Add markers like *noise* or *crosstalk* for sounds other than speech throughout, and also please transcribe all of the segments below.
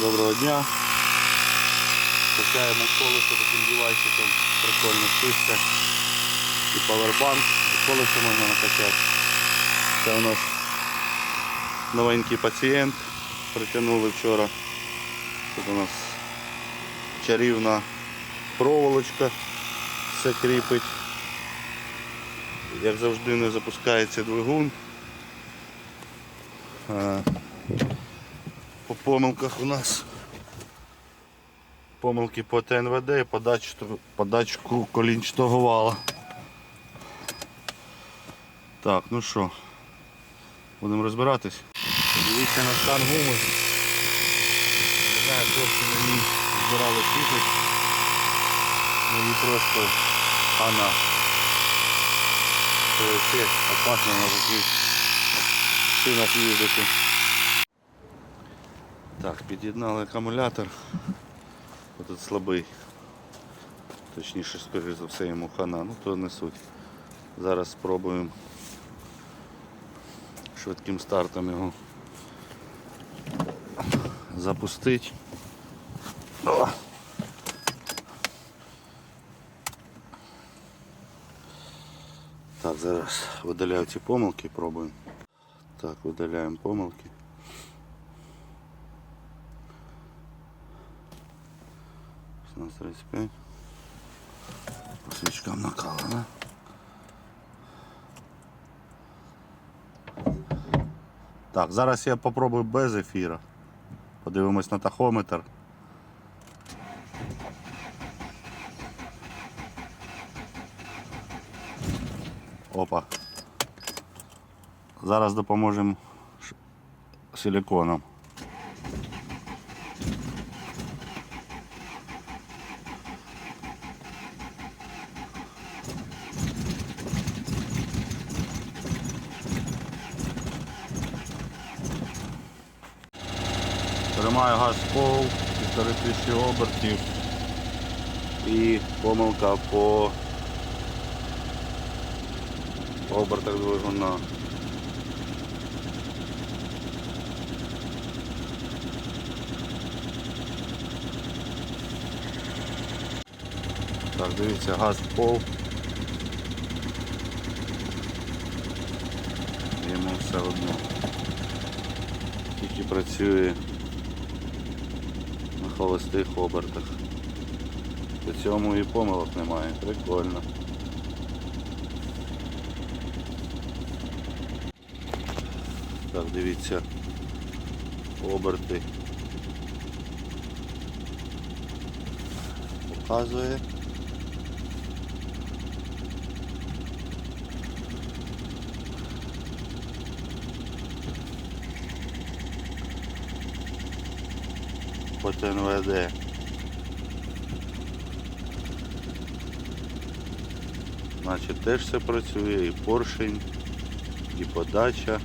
Доброго дня. Качаємо колесо таким девайсиком. Прикольно чисто. І павербанк. І колесо можна накачати. Це у нас новенький пацієнт. Притягнули вчора. Тут у нас чарівна проволочка. Все кріпить. Як завжди не запускається двигун. По помилках у нас помилки по ТНВД і по датчику, по колінчатого вала. Так, ну що, будемо розбиратись. Дивіться на стан гуми. Не знаю, хлопці на ній збирали світлить. Ну і просто хана. Це вообще опасно на таких шинах їздити. Так, під'єднали акумулятор. Тут слабий. Точніше, скоріше за все йому хана, ну то не суть. Зараз спробуємо швидким стартом його запустити. Так, зараз видаляю ці помилки, пробуємо. Так, видаляємо помилки. Шістнадцять тридцять п'ять. По свічкам накалено. Так, зараз я попробую без ефіра. Подивимось на тахометр. Опа. Зараз допоможемо ш- силиконом. Тримаю газ пол, півтори тисячі обертів і помилка по обертах двигуна. Так, дивіться, газ пол. Йому все одно. Тільки працює холостих обертах. При цьому і помилок немає. Прикольно. Так, дивіться. Оберти. Показує. По ТНВД. Значить теж все працює, і поршень, і подача.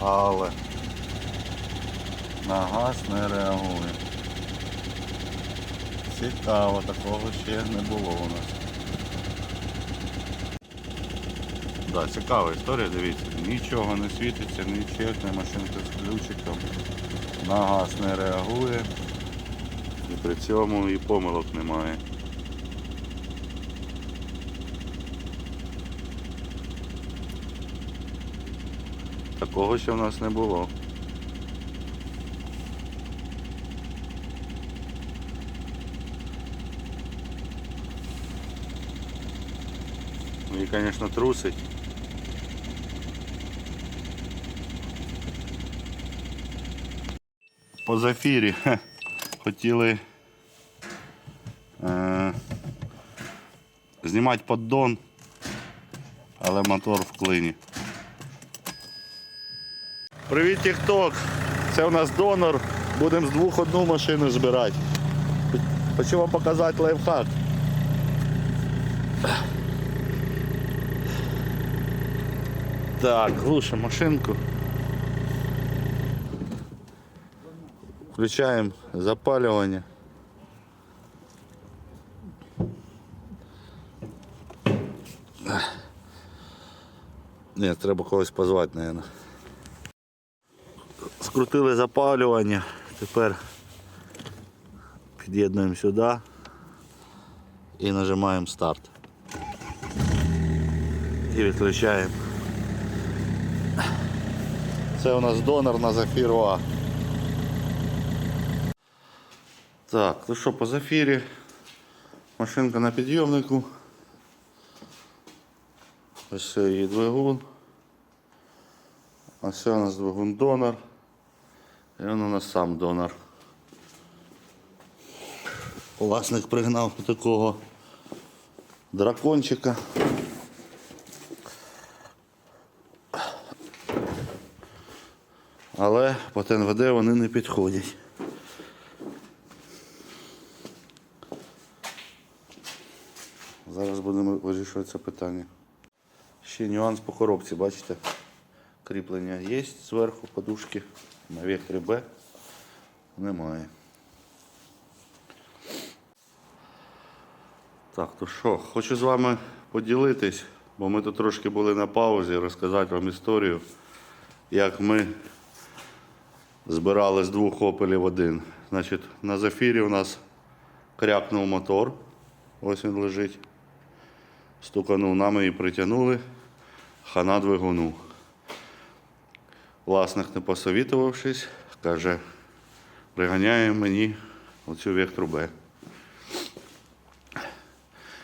Але на газ не реагує. Цікаво, такого ще не було у нас. Да, цікава історія, дивіться, нічого не світиться, не чекне, машинка з ключиком, на газ не реагує і при цьому і помилок немає. Такого ще в нас не було. І, звісно, трусить. По зафірі хотіли е, знімати поддон, але мотор в клині. Привіт, TikTok! Це у нас донор. Будемо з двох одну машину збирати. Хочу вам показати лайфхак. Так, глушимо машинку. Включаємо запалювання. Ні, треба когось позвати, мабуть. Скрутили запалювання. Тепер під'єднуємо сюди і нажимаємо старт. І відключаємо. Це у нас донор на зафіру А. Так, ну що, по зафірі. Машинка на підйомнику. Ось це її двигун. А це у нас двигун донор. І він у нас сам донор. Власник пригнав такого дракончика. Але по ТНВД вони не підходять. Зараз будемо вирішувати це питання. Ще нюанс по коробці, бачите? Кріплення є зверху, подушки на векторі Б немає. Так, то що, хочу з вами поділитись, бо ми тут трошки були на паузі, розказати вам історію, як ми збирали з двох опелів один. Значить, на зафірі у нас крякнув мотор. Ось він лежить. Стуканув, нам її притягнули. Хана двигуну. Власник, не посовітувавшись, каже, приганяє мені оцю вектору Б.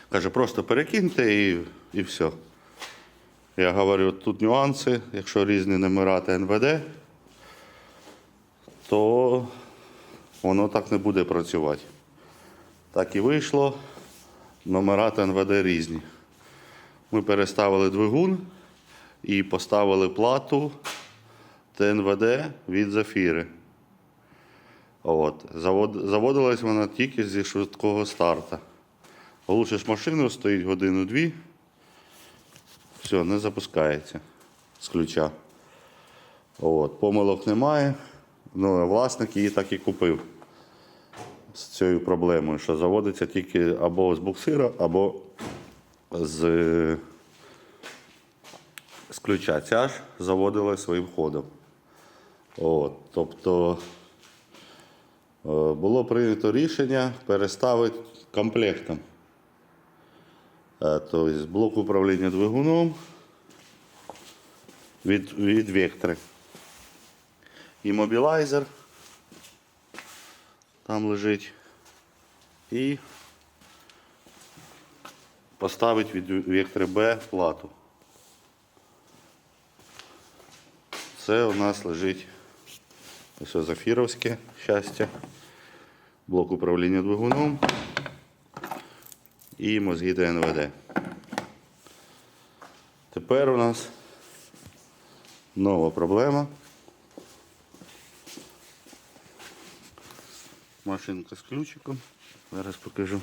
Каже, просто перекиньте і, і все. Я говорю, тут нюанси, якщо різні номера та НВД, то воно так не буде працювати. Так і вийшло. Номера та НВД різні. Ми переставили двигун і поставили плату ТНВД від зафіри. От. Заводилась вона тільки зі швидкого старта. Глушиш машину, стоїть годину-дві. Все, не запускається з ключа. От. Помилок немає. Ну, власник її так і купив з цією проблемою, що заводиться тільки або з буксира, або з, з ключа. Ця ж заводила своїм ходом. От, тобто е, було прийнято рішення переставити комплектом. Е, Тобто блок управління двигуном від, від вектори. Іммобілайзер там лежить. І поставить від вектори Б плату. Це у нас лежить ось зафіровське щастя, блок управління двигуном і мозги ДНВД. Тепер у нас нова проблема. Машинка з ключиком. Зараз покажу.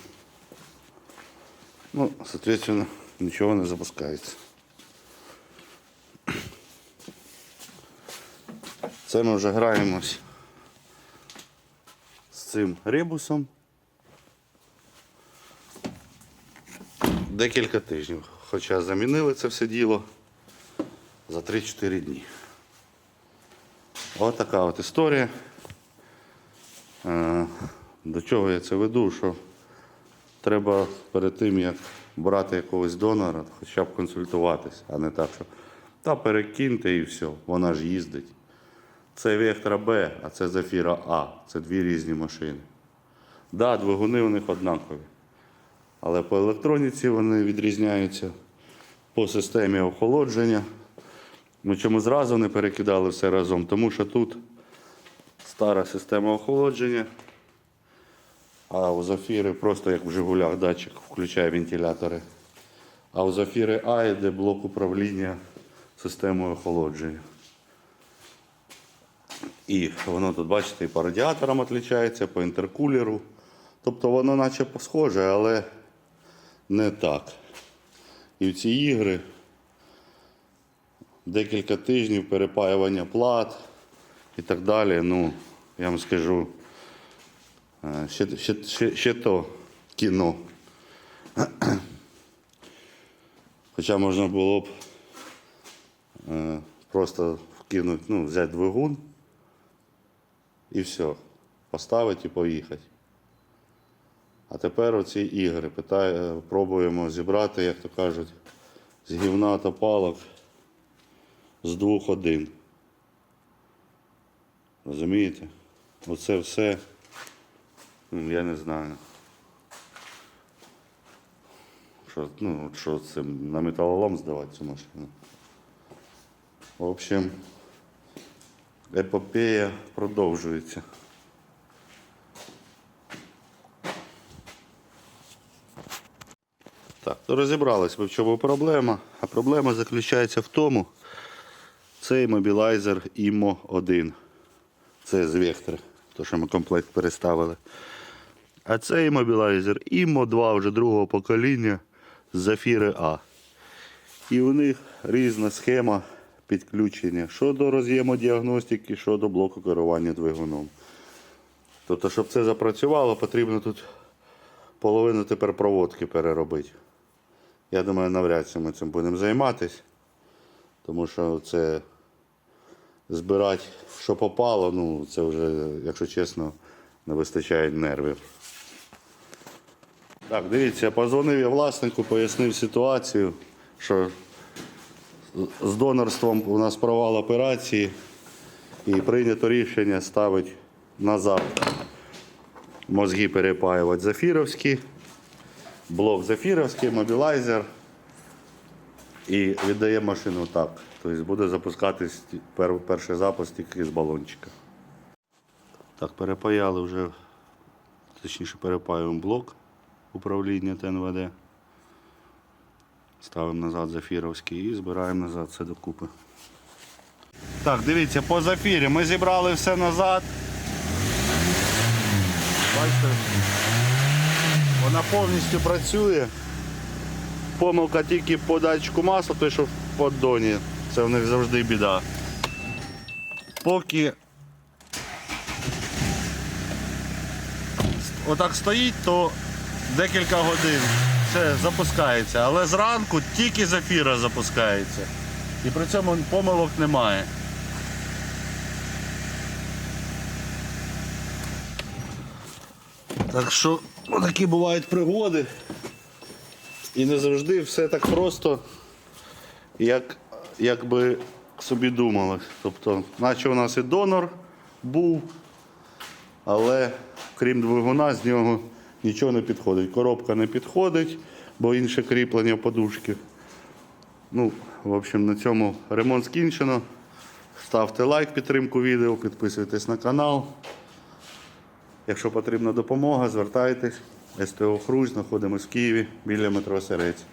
Ну, соответственно, нічого не запускається. Це ми вже граємось з цим ребусом. Декілька тижнів. Хоча замінили це все діло за 3-4 дні. Ось така от історія. Е, До чого я це веду? Що треба перед тим, як брати якогось донора, хоча б консультуватись, а не так, що та перекиньте і все, вона ж їздить. Це Вектора Б, а це Зафіра А. Це дві різні машини. Да, двигуни у них однакові. Але по електроніці вони відрізняються по системі охолодження. Ми чому зразу не перекидали все разом? Тому що тут стара система охолодження, а у Зафіри просто як в Жигулях датчик включає вентилятори. А у Зафіри А йде блок управління системою охолодження. І воно тут, бачите, і по радіаторам відрізняється, по інтеркулеру. Тобто воно наче схоже, але не так. І в ці ігри декілька тижнів перепаювання плат і так далі. Ну, я вам скажу, е, ще, ще, ще, ще то кіно. *clears throat* Хоча можна було б е, просто вкинути, ну, взяти двигун і все. Поставити і поїхати. А тепер оці ігри питає, пробуємо зібрати, як то кажуть, з гівна та палок з двох один. Розумієте? Оце все, ну, я не знаю. Що, ну, що це на металолом здавати цю машину. В общем, епопея продовжується. Так, то розібрались ви в чому проблема. А проблема заключається в тому, цей мобілайзер IMO 1. Це з Вектор, то що ми комплект переставили. А цей мобілайзер IMO 2 вже другого покоління з Зафіри А. І у них різна схема підключення що до роз'єму діагностики, що до блоку керування двигуном. Тобто, щоб це запрацювало, потрібно тут половину тепер проводки переробити. Я думаю, навряд чи ми цим будемо займатися, тому що це збирати, що попало, ну це вже, якщо чесно, не вистачає нервів. Так, дивіться, позвонив я власнику, пояснив ситуацію, що з- донорством у нас провал операції і прийнято рішення ставити назад мозги перепаювати зафіровські, блок зафіровський, мобілайзер і віддає машину так. Тобто буде запускатись пер- перший запуск тільки з балончика. Так, перепаяли вже, точніше перепаюємо блок управління ТНВД. Ставимо назад зафіровський і збираємо назад все докупи. Так, дивіться, по зафірі ми зібрали все назад. Бачите, вона повністю працює. Помилка тільки по датчику масла, той, що в поддоні. Це в них завжди біда. Поки отак стоїть, то декілька годин все запускається. Але зранку тільки зафіра запускається. І при цьому помилок немає. Так що такі бувають пригоди. І не завжди все так просто, як, як би собі думалось. Тобто, наче у нас і донор був, але крім двигуна, з нього нічого не підходить. Коробка не підходить, бо інше кріплення подушки. Ну, в общем, на цьому ремонт скінчено. Ставте лайк, підтримку відео, підписуйтесь на канал. Якщо потрібна допомога, звертайтесь. СТО Хрусь, знаходимося в Києві біля метро Серець.